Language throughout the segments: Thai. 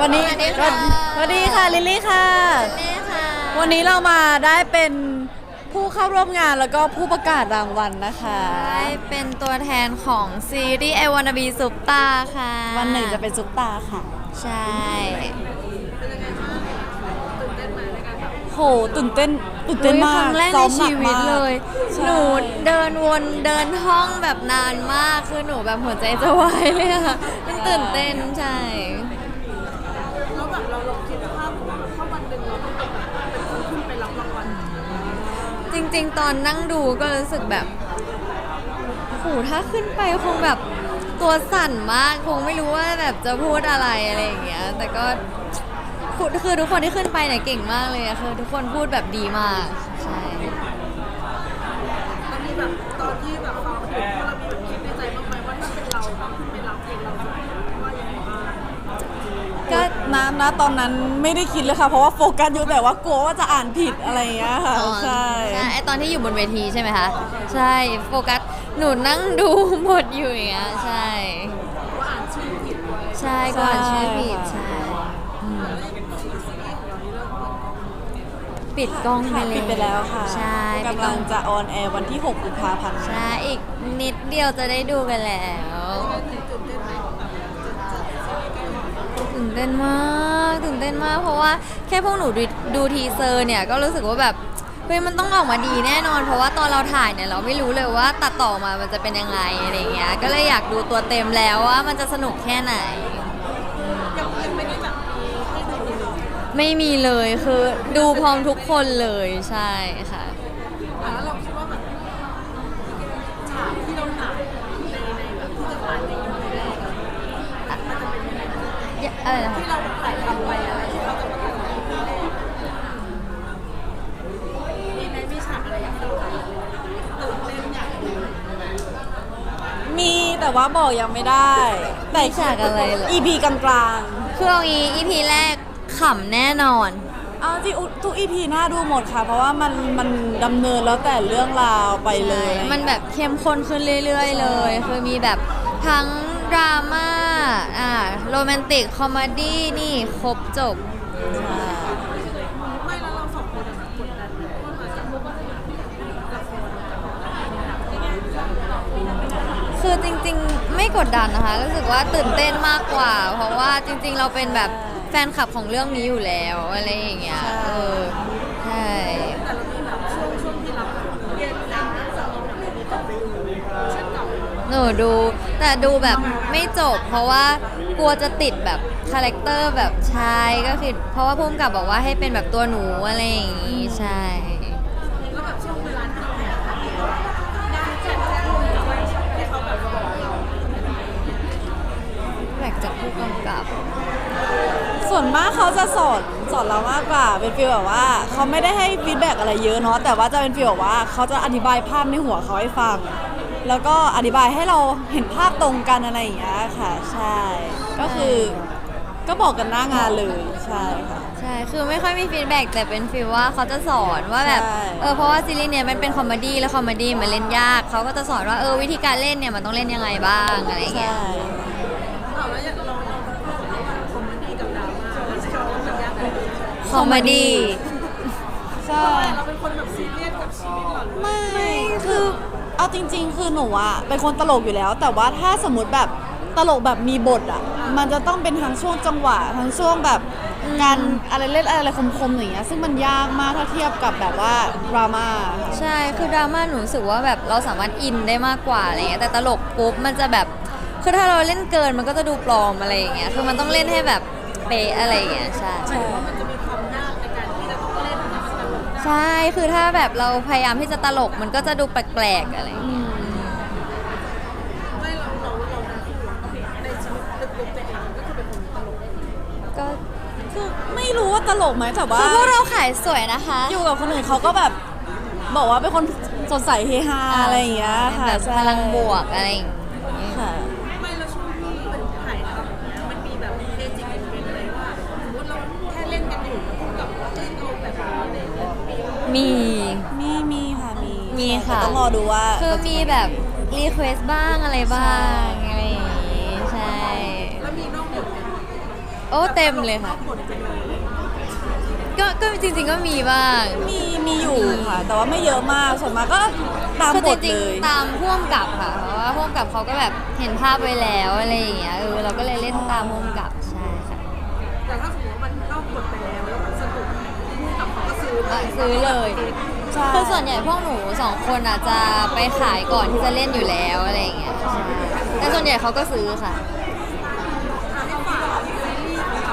วันนี้สวัสดีค่ะ สวัสดีค่ะลิลลี่ค่ะเล่ค่ะ วันนี้เรามาได้เป็นผู้เข้าร่วมงานแล้วก็ผู้ประกาศรางวัลนะคะ ได้เป็นตัวแทนของซีรีส์ I Wanna Be Superstar ค่ะวันหนึ่งจะเป็นซุปตาค่ะ ใช่โหตื่นเต้นตื่นเต้นมากครั้งแรกซ้ในอมหนัชีกวิตมากเลยใช่หนูเดินวนเดินห้องแบบนานมาก คือหนูแบบหัวใจจะวายเลยอะมันตื่นเต้นใช่ แล้วแบบเราลองคิดภาพถ้าวันหนึ่งเราต้องแบบเป็นคนขึ้นไปรับรางวัล จริง ๆ ตอนนั่งดูก็รู้สึกแบบโหถ้าขึ้นไปคงแบบตัวสั่นมาก คงไม่รู้ว่าแบบจะพูดอะไรอะไรอย่างเงี้ย แต่ก็คือคือทุกคนที่ขึ้นไปเนี่ยเก่งมากเลยอะคือทุกคนพูดแบบดีมาก ใช่ แล้วมีแบบตอนที่แบบฟังเพลงเรามีแบบคิดในใจบ้างไหมว่าถ้าเป็นเราเราขึ้นไปรับเองเราจะว่ายังไงบ้าง ก็ นะนะตอนนั้นไม่ได้คิดเลยค่ะ เพราะว่าโฟกัสอยู่แต่ว่ากลัวว่าจะอ่านผิดอะไรอย่างเงี้ยค่ะอ๋อใช่ใช่ ไอตอนที่อยู่บนเวทีใช่ไหมคะ ใช่โฟกัสหนูนั่งดูหมดอยู่อย่างเงี้ยใช่ว่าอ่านชื่อผิดไว้ใช่ก่อนชื่อผิดใช่อืมปิดกล้องไปค่ะเลยปิดไปแล้วค่ะใช่ปิดกำกล้ลัองงจะออนแอร์วันที่ 6 กุมภาพันธ์ใช่ อีกนิดเดียวจะได้ดูกันแล้ว ตื่นเต้นมากตื่นเต้นมาก เพราะว่าแค่พวกหนูดูดูทีเซอร์เนี่ยก็รู้สึกว่าแบบเฮ้ยมันต้องออกมาดีแน่นอน เพราะว่าตอนเราถ่ายเนี่ยเราไม่รู้เลยว่าตัดต่อมามันจะเป็นยังไงอะไรอย่างเงี้ยก็เลยอยากดูตัวเต็มแล้วว่ามันจะสนุกแค่ไหนยังยังไม่ได้แบบมีให้ดูเลยไม่มีเลยคือดูพร้อมทุกคนเลยใช่ค่ะอะแล้วเราคิดว่าแบบฉากที่เราถ่ายในในแบบที่จะถ่ายในยูทูบแรกอะมันจะเป็นยังไงบ้าง อะไรนะคะที่เราถ่ายทำไปอะไรที่เขาจะมาถ่ายในยูทูบแรกมีไหมมีฉากอะไรที่เราถ่ายตื่นเต้นอยากดูมีแต่ว่าบอกยังไม่ได้ แต่มีฉากอะไรเหรอ EP กลางคือเอางี้ EP แรกขำแน่นอน ๆเอาที่ทุก EP น่าดูหมดค่ะ เพราะว่ามันมันดำเนินแล้วแต่เรื่องราวไปเลย มันแบบเข้มข้นขึ้นเรื่อย ๆ เลย คือมีแบบทั้ง ดราม่าอ่าโรแมนติก คอมเมดี้นี่ครบจบคือจริงๆ ไม่กดดันนะคะ รู้สึกว่าตื่นเต้นมากกว่า เพราะว่าจริงๆ เราเป็นแบบแฟนคลับของเรื่องนี้อยู่แล้ว อะไรอย่างเงี้ย ใช่ แต่เรามีแบบช่วงช่วงที่รับเรียนแต่งสาวเรามีต่อไปดูเช่นกับ ห นูดูแต่ดูแบบไม่จบ เพราะว่ากลัวจะติดแบบคาแรคเตอร์แบบชายก็คือเพราะว่าพุ่มกับบอกว่าให้เป็นแบบตัวหนูอะไรอย่างงี้ใช่แล้วแบบช่วงเวลาที่เราถ่ายทำได้แค่จากผู้กำกับให้เขาแบบบอกเราแบกจากผู้กำกับ ส่วนมากเขาจะสอนสอนเรามากกว่าเป็นฟีลแบบว่าเขาไม่ได้ให้ฟีดแบ็กอะไรเยอะเนาะแต่ว่าจะเป็นฟีลแบบว่าเขาจะอธิบายภาพในหัวเขาให้ฟัง แล้วก็อธิบายให้เราเห็นภาพตรงกันอะไรอย่างเงี้ยค่ะ ใช่ ก็คือก็บอกกันหน้างานเลยใช่ค่ะ ใช่ คือไม่ค่อยมีฟีดแบ็กแต่เป็นฟีลว่าเขาจะสอนว่าแบบ ใช่ เออ เพราะว่าซีรีส์เนี้ยมันเป็นคอมเมดี้แล้วคอมเมดี้มันเล่นยาก เขาก็จะสอนว่า เออ วิธีการเล่นเนี่ยมันต้องเล่นยังไงบ้างอะไรอย่างเงี้ใช่ยเอาแล้วอย่างเราเราพูดระหว่างคอมเมดี้กับดราม่าแล้วจะว่ามันยากไหมคอมเมดี้ ใช่ เราเป็นคนแบบซีเรียสกับชีวิตหรอหรือไม่ คือ เอาจริง ๆ คือหนูอะเป็นคนตลกอยู่แล้ว แต่ว่าถ้าสมมติแบบตลกแบบมีบทอะมันจะต้องเป็นทั้งช่วงจังหวะทั้งช่วงแบบการอะไรเล่นอะไรคมๆอย่างเงี้ยซึ่งมันยากมากถ้าเทียบกับแบบว่าดราม่าใช่คือดราม่าหนูรู้สึกว่าแบบเราสามารถอินได้มากกว่าอะไรเงี้ยแต่ตลกปุ๊บมันจะแบบคือถ้าเราเล่นเกินมันก็จะดูปลอมอะไรอย่างเงี้ยคือมันต้องเล่นให้แบบเป๊ะอะไรอย่างเงี้ยใช่หมายถึงว่ามันจะ ใช่ คือถ้าแบบเราพยายามที่จะตลกมันก็จะดูแปลกๆอะไรอย่างเงี้ยไม่เราเราเราทั้งคู่ในชีวิตลึกๆในเองก็คือเป็นคนตลกก็คือไม่รู้ว่าตลกไหมแต่ว่าคือพวกเราขายสวยนะคะ อยู่กับคนอื่นเขาก็แบบบอกว่าเป็นคนสดใสเฮฮาอะไรอย่างเงี้ยค่ะแบบใช่พลังบวกอะไรอย่างเงี้ยค่ะ มี มีมีค่ะมีมีค่ะ แต่ต้องรอดูว่าคือมีแบบรีเควสบ้างอะไรบ้างอะไรอย่างงี้ใช่ แล้วมีนอกบทไหมโอ้เต็มเลยค่ะ บทจะเลยก็ก็จริง ๆ ก็มีบ้าง มีมีอยู่ค่ะ แต่ว่าไม่เยอะมากส่วนมากก็ตามคือบจทริงเลยๆตามพ่วงกับค่ะ เพราะว่าพ่วงกับเขาก็แบบเห็นภาพไว้แล้วอะไรอย่างเงี้ยเออเราก็เลยเล่นตามพ่วงกับใช่ค่ะแต่ถ้าสมมติว่ามันนอกบทไป ซื้อก็ซื้อเลยใช่คือส่วนใหญ่พวกหนูสองคนอาจจะไปขายก่อนที่จะเล่นอยู่แล้วอะไรอย่างเงี้ยใช่แต่ส่วนใหญ่เขาก็ซื้อค่ะให้ฝากซีรีส์ของเรา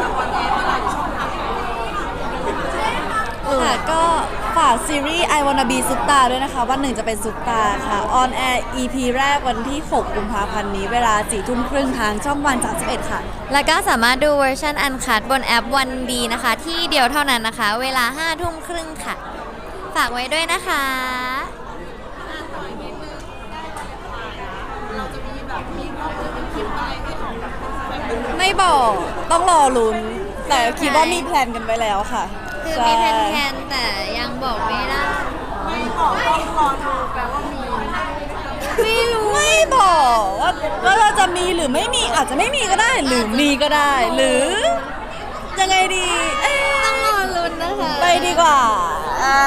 จะวันแอร์เมื่อไหร่ช่องทางไหนค่ะก็ฝาก ซีรีส์ I Wanna Be Superstar ด้วยนะคะ วันหนึ่งจะเป็นซุปตาค่ะออนแอร์ EP แรกวันที่ 6 กุมภาพันธ์นี้ เวลา4ทุ่มครึ่งทางช่องวัน 31 ค่ะ แล้วก็สามารถดูเวอร์ชันอันคัดบนแอปวันดีนะคะ ที่เดียวเท่านั้นนะคะ เวลา 5 ทุ่มครึ่งค่ะ ฝากไว้ด้วยนะคะเราจะมีแบบมีนอกจะมีคลิปอะไรให้ออกแบบแบบไม่บอกต้องรอลุ้นแต่คิดว่ามีแพลนกันไว้แล้วค่ะ คือมีแพนแคนแต่ยังบอกไม่ได้ ไม่บอกต้องรอดูแปลว่ามีไม่รู้ไม่บอกว่าว่าเราจะมีหรือไม่มีอาจจะไม่มีก็ได้ หรือมีก็ได้ หรือ ยังไงดีต้องรอลุ้นนะคะ ไปดีกว่าอ่า